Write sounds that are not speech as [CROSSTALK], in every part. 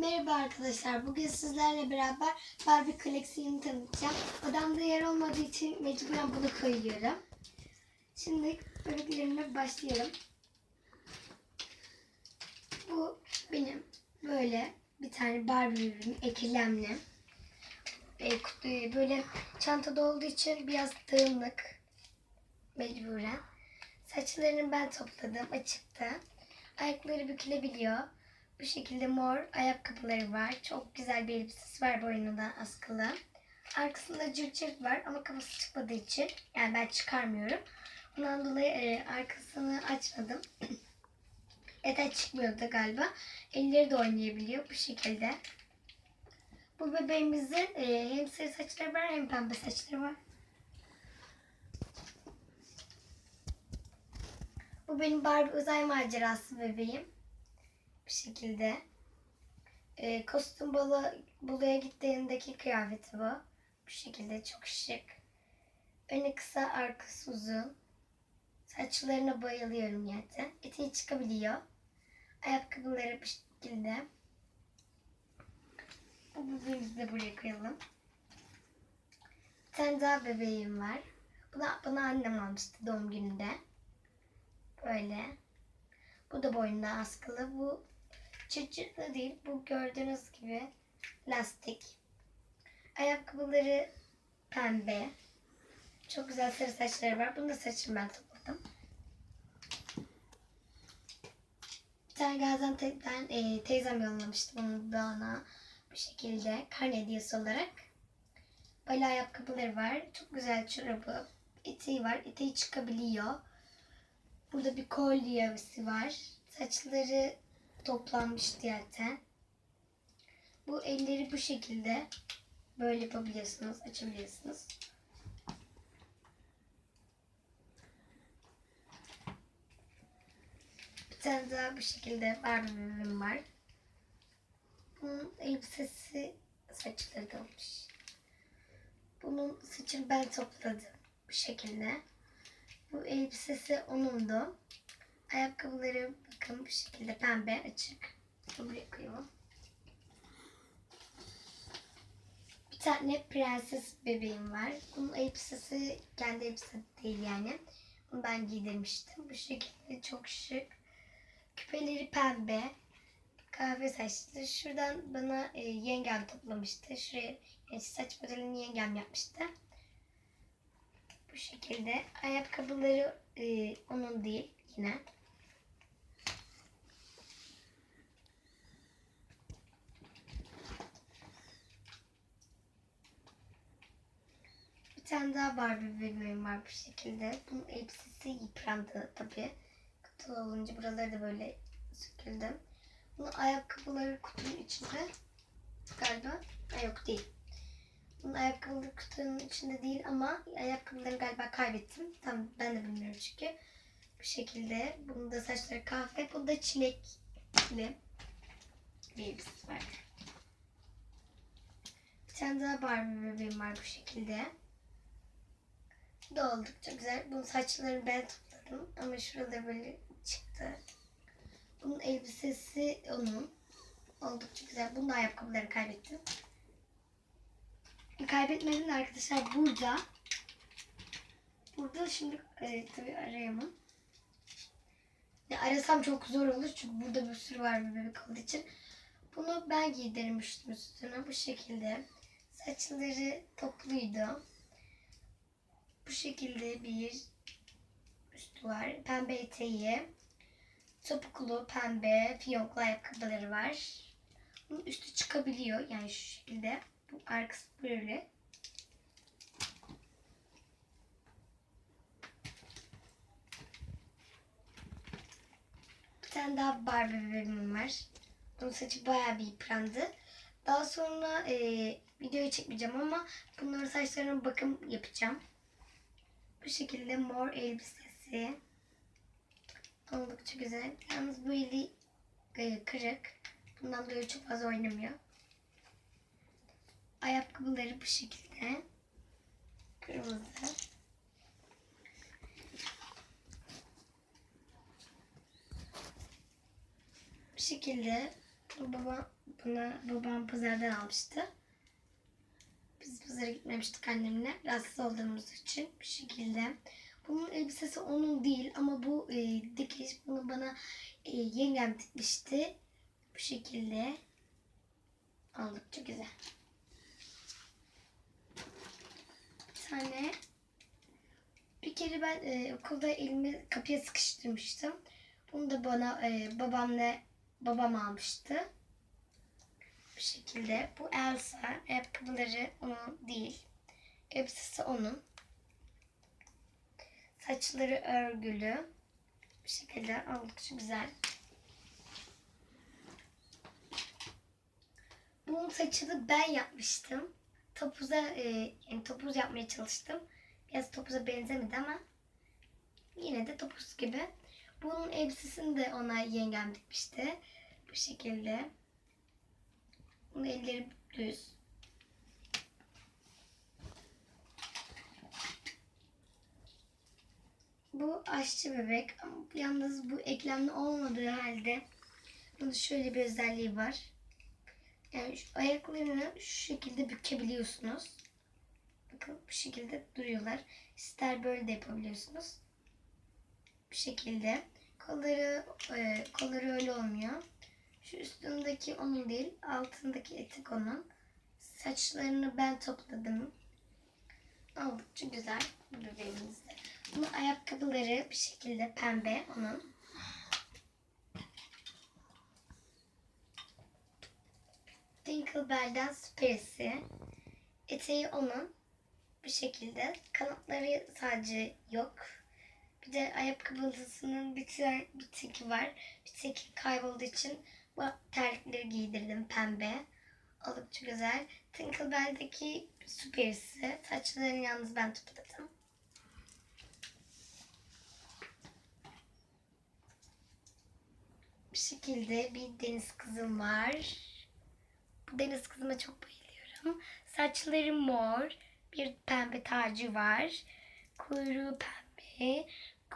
Merhaba arkadaşlar. Bugün sizlerle beraber Barbie koleksiyonu tanıtacağım. Odamda yer olmadığı için mecburen bunu koyuyorum. Şimdi bebeklerime başlayalım. Bu benim böyle bir tane Barbie ürünü ekilemli. E, kutu- böyle çantada olduğu için biraz dağınık mecburen. Saçlarını ben topladım açıkta. Ayakları bükülebiliyor. Bu şekilde mor ayakkabıları var. Çok güzel bir elbisesi var boynunda askılı. Arkasında cırt cırt var ama kafası çıkmadığı için yani ben çıkarmıyorum. Bundan dolayı e, arkasını açmadım. [CLEARS THROAT] Eten çıkmıyordu galiba. Elleri de oynayabiliyor bu şekilde. Bu bebeğimizin e, hem sarı saçları var hem pembe saçları var. Bu benim Barbie uzay macerası bebeğim. Bu şekilde. E, kostüm balo, baloya gittiğindeki kıyafeti bu. Bu şekilde çok şık. Önü kısa, arkası uzun. Saçlarına bayılıyorum zaten. Eteği çıkabiliyor. Ayakkabıları bu şekilde. Bu bebeğimizi de buraya koyalım. Bir tane daha bebeğim var. Buna, bana annem almıştı doğum gününde. Böyle. Bu da boynunda askılı. Bu çıt çıtlı değil. Bu gördüğünüz gibi lastik. Ayakkabıları pembe. Çok güzel sarı saçları var. Bunu da saçımı ben topladım. Bir tane Gaziantep'ten e, teyzem yollamıştı bunu bana. Bu şekilde karne hediyesi olarak. Böyle ayakkabıları var. Çok güzel çorabı. Eteği var. Eteği çıkabiliyor. Burada bir kolyesi var. Saçları toplanmış zaten. Bu elleri bu şekilde böyle yapabiliyorsunuz, açabiliyorsunuz. Bir tane daha bu şekilde bebeğim var. Bunun elbisesi saçları dolmuş. Bunun saçını ben topladım bu şekilde. Bu elbisesi onundu. Ayakkabıları bakın bu şekilde pembe açık. Buraya koyalım. Bir tane prenses bebeğim var. Bunun elbisesi kendi elbisesi değil yani. Bunu ben giydirmiştim. Bu şekilde çok şık. Küpeleri pembe. Kahve saçlı. Şuradan bana e, yengem toplamıştı. Şuraya yani saç modelini yengem yapmıştı. Bu şekilde. Ayakkabıları e, onun değil yine. Tane daha Barbie bebeğim var bu şekilde. Bunun elbisesi yıprandı tabii. Kutu olunca buraları da böyle söküldü. Bunun ayakkabıları kutunun içinde. Galiba. Ha, yok değil. Bunun ayakkabıları kutunun içinde değil ama ayakkabılarını galiba kaybettim. Tam ben de bilmiyorum çünkü. Bu şekilde. Bunun da saçları kahve. Bu da çilekli bir elbisesi var. Bir tane daha Barbie bebeğim var bu şekilde. Bu da oldukça güzel. Bunun saçlarını ben topladım ama şurada böyle çıktı. Bunun elbisesi onun. Oldukça güzel. Bunun da ayakkabıları kaybettim. Kaybetmedim de arkadaşlar burada. Burada şimdi e, tabii arayamam. Ya arasam çok zor olur çünkü burada bir sürü var bir bebek olduğu için. Bunu ben giydirmiştim üstüne bu şekilde. Saçları topluydu. Bu şekilde bir üstü var. Pembe eteği. Topuklu pembe fiyonklu ayakkabıları var. Bunun üstü çıkabiliyor yani şu şekilde. Bu arkası böyle. Bir tane daha Barbie bebeğim var. Bunun saçı bayağı bir yıprandı. Daha sonra e, videoyu çekmeyeceğim ama bunların saçlarına bakım yapacağım. Bu şekilde mor elbisesi. Oldukça güzel. Yalnız bu eli e, kırık. Bundan dolayı çok fazla oynamıyor. Ayakkabıları bu şekilde. Kırmızı. Bu şekilde baba Bunu babam pazardan almıştı. Pazara gitmemiştik annemle. Rahatsız olduğumuz için bir şekilde. Bunun elbisesi onun değil ama bu e, dikiş bunu bana e, yengem dikmişti. Bu şekilde. Oldukça güzel. Bir tane bir kere ben e, okulda elimi kapıya sıkıştırmıştım. Bunu da bana e, babamla babam almıştı. Bu şekilde. Bu Elsa. Ayakkabıları onun değil. Elbisesi onun. Saçları örgülü. Bu şekilde oldukça güzel. Bunun saçını ben yapmıştım. Topuza, e, yani topuz yapmaya çalıştım. Biraz topuza benzemedi ama yine de topuz gibi. Bunun elbisesini de ona yengem dikmişti. Bu şekilde. Bunun elleri düz. Bu aşçı bebek. Yalnız bu eklemli olmadığı halde bunun şöyle bir özelliği var. Yani şu ayaklarını şu şekilde bükebiliyorsunuz. Bakın bu şekilde duruyorlar. İster böyle de yapabiliyorsunuz. Bu şekilde. Kolları e, kolları öyle olmuyor. Şu üstündeki onun değil, altındaki etek onun. Saçlarını ben topladım. Oldukça güzel bebeğimizde. Bunun ayakkabıları bir şekilde pembe onun. Tinkerbell'den süperisi. Eteği onun. Bu şekilde. Kanatları sadece yok. Bir de ayakkabısının bir, bir teki var. Bir teki kaybolduğu için bu terlikleri giydirdim pembe. Oldukça güzel. Tinkerbell'deki süperisi. Saçlarını yalnız ben topladım. Bir şekilde bir deniz kızım var. Bu deniz kızıma çok bayılıyorum. Saçları mor. Bir pembe tacı var. Kuyruğu pembe.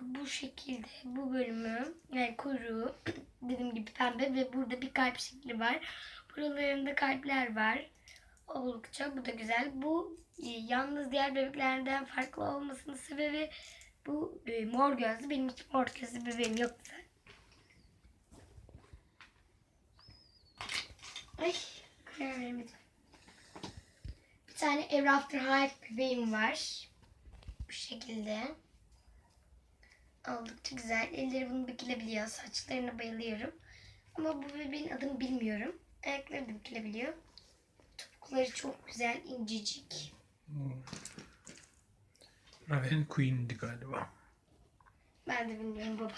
Bu şekilde bu bölümü yani kuyruğu [CLEARS THROAT] dediğim gibi pembe ve burada bir kalp şekli var. Buralarında kalpler var. Oldukça bu da güzel. Bu e, yalnız diğer bebeklerden farklı olmasının sebebi bu e, mor gözlü. Benim hiç mor gözlü bebeğim yoktu. Ay. Bir tane Ever After High bebeğim var. Bu şekilde. Oldukça güzel. Elleri bunu bükülebiliyor. Saçlarına bayılıyorum. Ama bu bebeğin adını bilmiyorum. Ayakları da bükülebiliyor. Topukları çok güzel, incecik. Raven Queen'di galiba. Ben de bilmiyorum baba.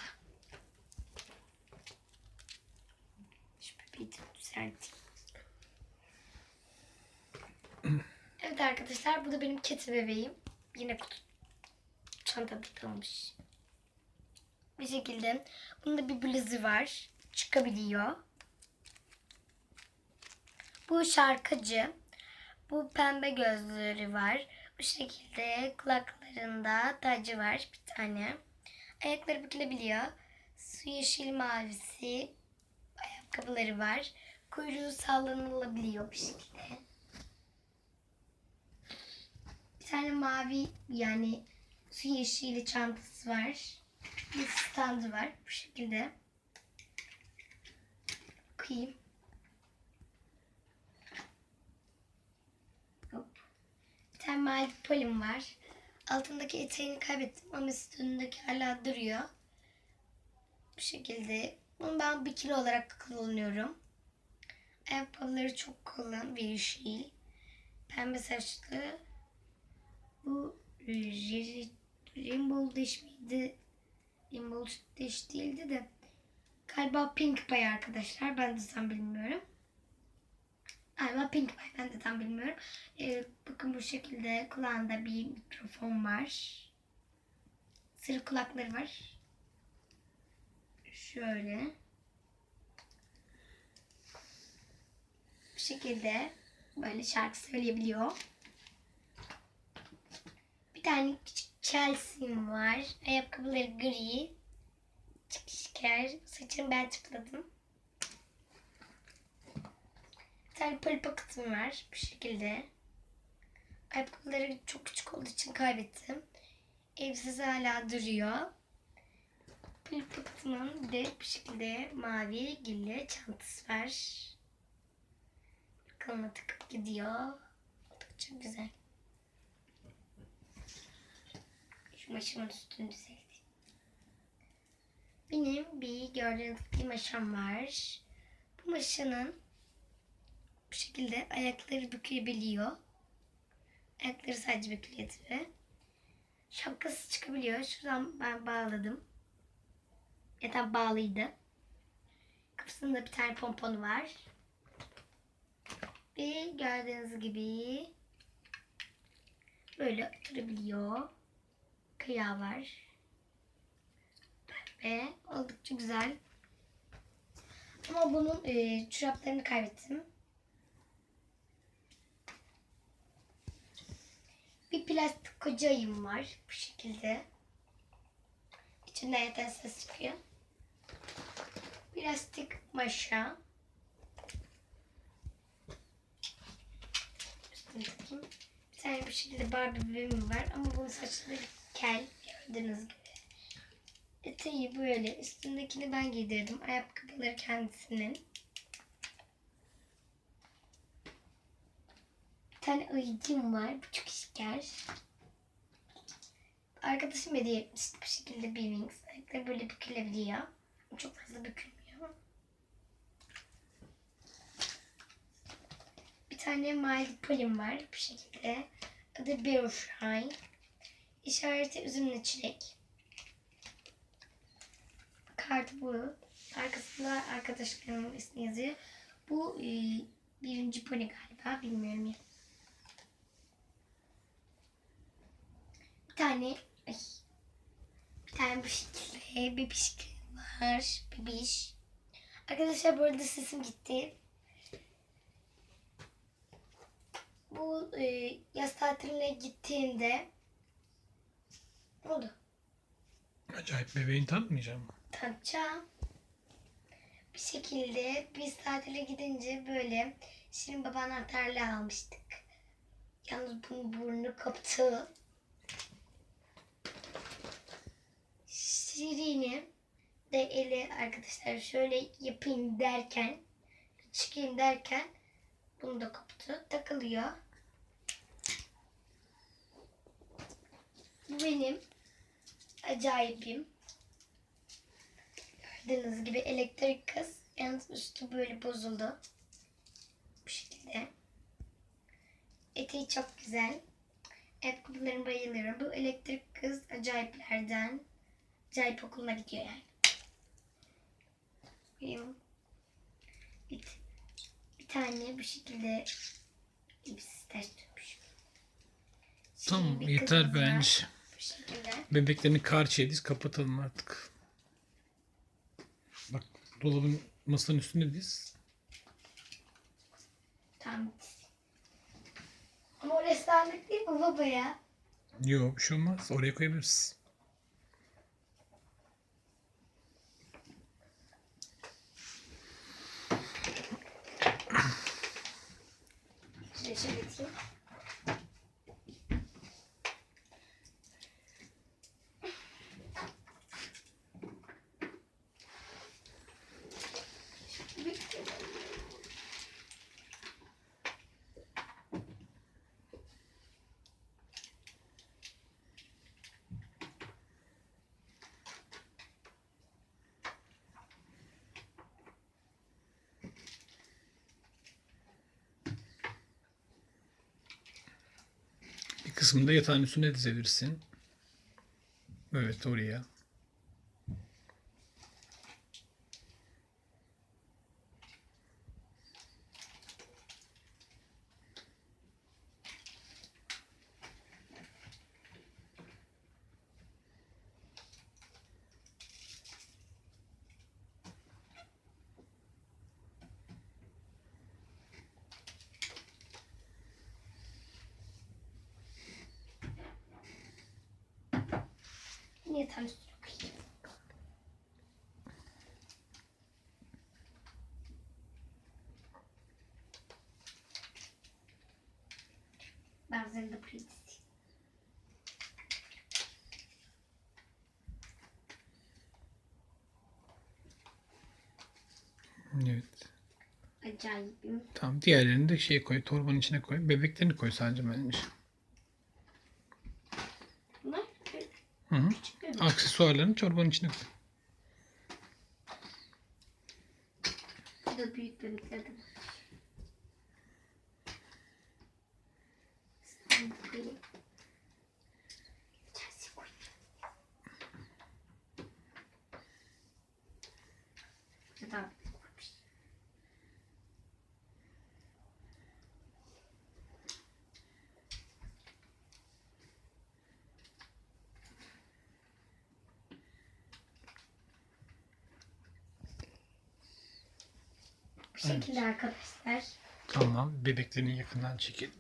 Şu bebeği de düzelteyim. Evet arkadaşlar bu da benim keti bebeğim. Yine kutu çantada kalmış. Bir şekilde. Bunda bir bluzı var. Çıkabiliyor. Bu şarkıcı. Bu pembe gözleri var. Bu şekilde kulaklarında tacı var bir tane. Ayakları bükülebiliyor. Su yeşil mavisi ayakkabıları var. Kuyruğu sallanılabiliyor bir şekilde. Bir tane mavi yani su yeşili çantası var. Bir standı var bu şekilde. Bakayım. Hop. Bir tane mavi polim var. Altındaki eteğini kaybettim ama üstündeki hala duruyor. Bu şekilde. Bunu ben bir kilo olarak kullanıyorum. Ayakkabıları çok kalın ve yeşil. Pembe saçlı. Bu Rainbow Dash miydi? Rainbow Dash değildi de galiba Pink Pie arkadaşlar. Ben de tam bilmiyorum. Galiba Pink Pie. Ben de tam bilmiyorum. Ee, bakın bu şekilde kulağında bir mikrofon var. Sırf kulakları var. Şöyle. Bu şekilde böyle şarkı söyleyebiliyor. Bir tane küçük Chelsea'm var. Ayakkabıları gri. Çıkışker. Saçını ben tıkladım. tane poli paketim var. Bu şekilde. Ayakkabıları çok küçük olduğu için kaybettim. Elbisesi hala duruyor. Poli paketimin bir de bu şekilde mavi gilli çantası var. Bakalım takıp gidiyor. Oldukça güzel. Şu maşamın üstünü düzelteyim. Benim bir gördüğünüz maşam var. Bu maşanın bu şekilde ayakları bükülebiliyor. Ayakları sadece bükülüyor. Şapkası çıkabiliyor. Şuradan ben bağladım. Da bağlıydı. Kafasında bir tane pomponu var. Ve gördüğünüz gibi böyle oturabiliyor. Kıyağı var. Ve oldukça güzel. Ama bunun e, çoraplarını kaybettim. Bir plastik koca ayım var bu şekilde. İçinden yatan ses çıkıyor. Plastik maşa. Üstüne takayım. Bir tane bu şekilde Barbie bebeğim var ama bunun saçları kel gördüğünüz gibi. Eteği böyle. Üstündekini ben giydirdim. Ayakkabıları kendisinin. Bir tane ayıcım var. Bu çok şeker. Arkadaşım hediye etmişti bu şekilde bir wings. Ayakları böyle bükülebiliyor. Çok fazla bükülmüyor. Bir tane My Polim var bu şekilde. Adı Bearshine. İşareti üzümlü çilek. Kartı bu. Arkasında arkadaşlarımın ismi yazıyor. Bu e, birinci pony galiba. Bilmiyorum ya. Bir tane ay, bir tane bu şekilde pişkin var. Bebiş. Arkadaşlar bu arada sesim gitti. Bu e, yaz tatiline gittiğinde oldu? Acayip bebeğini tanıtmayacağım. tanıtacağım. Bir şekilde biz tatile gidince böyle Şirin Baba anahtarlı almıştık. Yalnız bunun burnu koptu. Şirin'i de eli arkadaşlar şöyle yapayım derken çıkayım derken bunu da koptu. Takılıyor. Bu benim acayibim. Gördüğünüz gibi elektrik kız. Yalnız üstü böyle bozuldu. Bu şekilde. Eteği çok güzel. Ayakkabılarına bayılıyorum. Bu elektrik kız acayiplerden. Acayip okuluna gidiyor yani. Benim bir, bir tane bu şekilde elbisesi ters dönmüş. Tamam yeter bence. Şekilde. Bebeklerini karşıya diz kapatalım artık. Bak dolabın masanın üstünde diz. Tamam. Ama orası dağınık değil mi baba ya? Yok bir şey olmaz. Oraya koyabiliriz. Şöyle şöyle atayım. Bir kısmını da yatağın üstüne dizebilirsin. Evet oraya. Tam üstüne koyayım? Bazıları da pretty. Evet. Acayip. Tamam diğerlerini de şey koy. Torbanın içine koy. Bebeklerini koy sadece bence. Bunlar Hı hı. küçük. Aksesuarlarını çorbanın içine koy. Bu da büyük bebekler de var. Sen koyayım. İçerisine koy. Bu da koymuş. Bu şekilde arkadaşlar. Tamam. Bebeklerini yakından çekelim.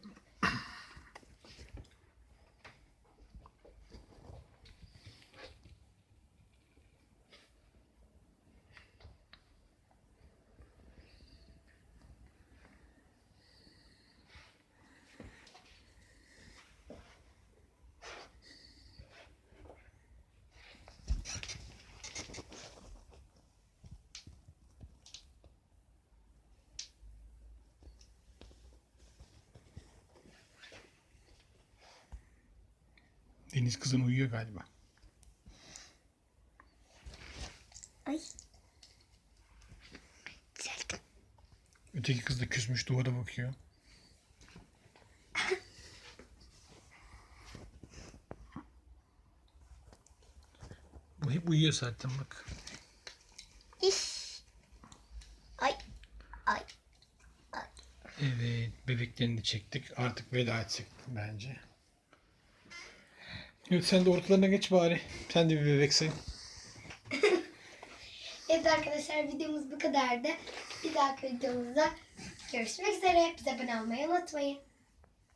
Deniz kızın uyuyor galiba. Ay. Öteki kız da küsmüş duvara bakıyor. [LAUGHS] Bu hep uyuyor zaten bak. İş. Ay. Ay. Evet bebeklerini de çektik. Artık veda etsek bence. Evet sen de ortalarına geç bari. Sen de bir bebeksin. [LAUGHS] Evet arkadaşlar videomuz bu kadardı. Bir dahaki videomuzda görüşmek üzere. Bize abone olmayı unutmayın.